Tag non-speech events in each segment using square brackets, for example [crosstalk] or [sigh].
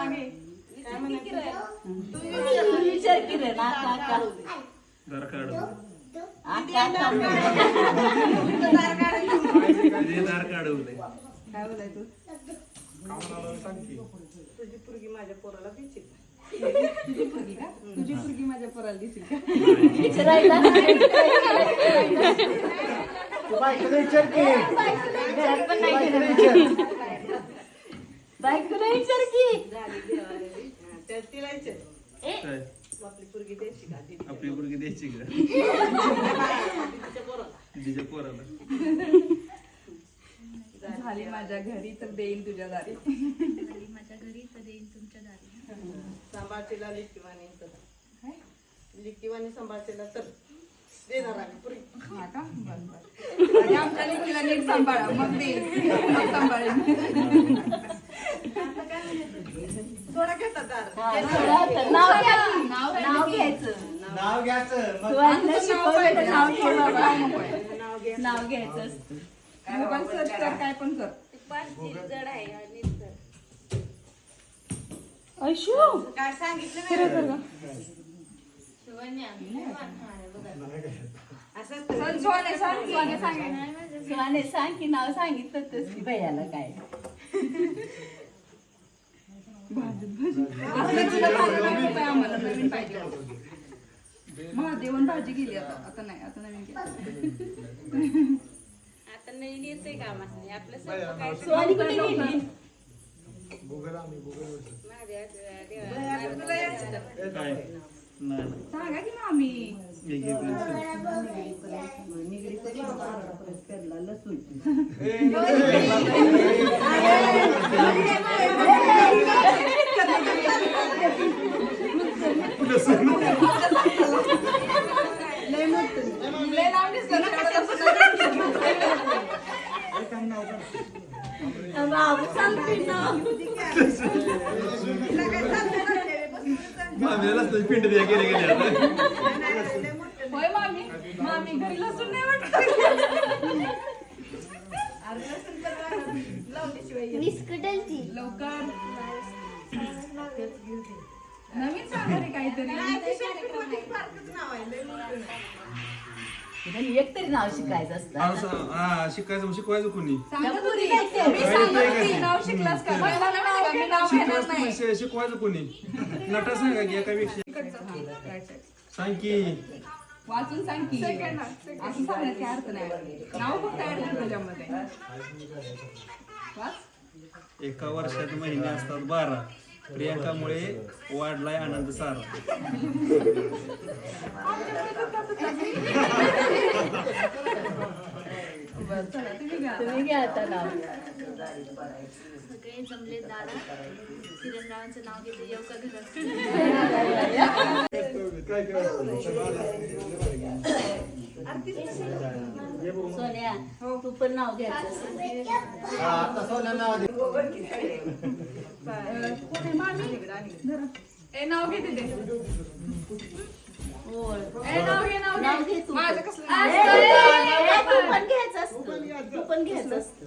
सांगे काय म्हणायचं? तू विचार की रे ना काका जरा काढ. आका आका ते दार काढवलंय काय बोलायचं तुझी पुरगी माझ्या पोराला दिसली तुझी पुरगी का? तुझी पुरगी माझ्या पोराला दिसली का? विचारायला? घरात पण नाही केलं. बायकोला विचार की झाली देवाला त्या तिला विचार. काय? आपली पुरगी द्यायची का? दिदी आपली मुलगी द्यायची का? तिच्या पोराला. झाली माझ्या घरी तर देईन तुझ्या दारी. माझ्या घरी तर देईन तुमच्या दारी. सांभाळतेला लिखीवाणी तर सांभाळतेला तर देणार आम्ही हा का. आणि आमच्या लेकीला नीट सांभाळा मग देईन मग सांभाळेन थोडा घेतात दार हा, थोडं होतं. नाव घ्या. की. नाव घ्यायचं. नाव घ्यायचं. मग तू आईला शिकवलं तर नाव घे बाबा. नाव घे नाव घ्यायचं. असतं. मोबाईल सर्च कर काय पण कर. जड आहे आणि तर ऐशू काय सांगितलं असं सोने सांग सुहाने सांग की नाव सांगितलं तस की भैयाला काय. [laughs] आम्हाला नवीन पाहिजे महादेवन भाजी गेली आता आता नाही आता नवीन गेली आता नवीन येते का आपलं काय सांगा की मामी लसूण एक मिनिट. लय नाव दिसलं ना एवढं कसं बाबू सांगते नाव मामीला लसणाची पिंड द्या गेले गेले होय मामी. मामी घरी लसूण नाही वाटत. लवकर. नवीन सांगा रे काहीतरी. आणि एक तरी नाव शिकायचं असतं. असं, हा, शिकायचं शिकवायचं कोणी. मी सांगत नाव शिकलास का? मला नाव शिकवायचं नाही कोणी? शि- शिकवायचं कोणी? नटा सांगा की side. सांग की. वाचून सांग की. असं सांगण्यात काय अर्थ नाही. नाव फक्त ऍड कर त्याच्यामध्ये वाच. एका वर्षात महिने असतात बारा. प्रियांकामुळे वाढलाय आनंद सारा. सगळे जमले दादा. किरणरावांचं नाव घेते येऊ का घरात? सोन्या तू पण नाव घ्यायचं असतं. आता सोन्या नाव दे. कुठे मामी धरा. ए नाव घे तिथे होय. ए नाव घे नाव घे घे तू. माझं कसलं ए, नाव? ए, तू पण घ्यायचं असतं तू पण घ्यायचं असतं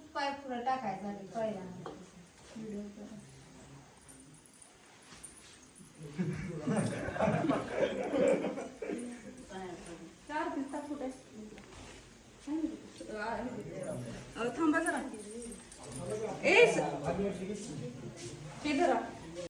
पाय पुढं टाकायचं ते आधी चार कुठे? थांबा जरा. ए स- धरा.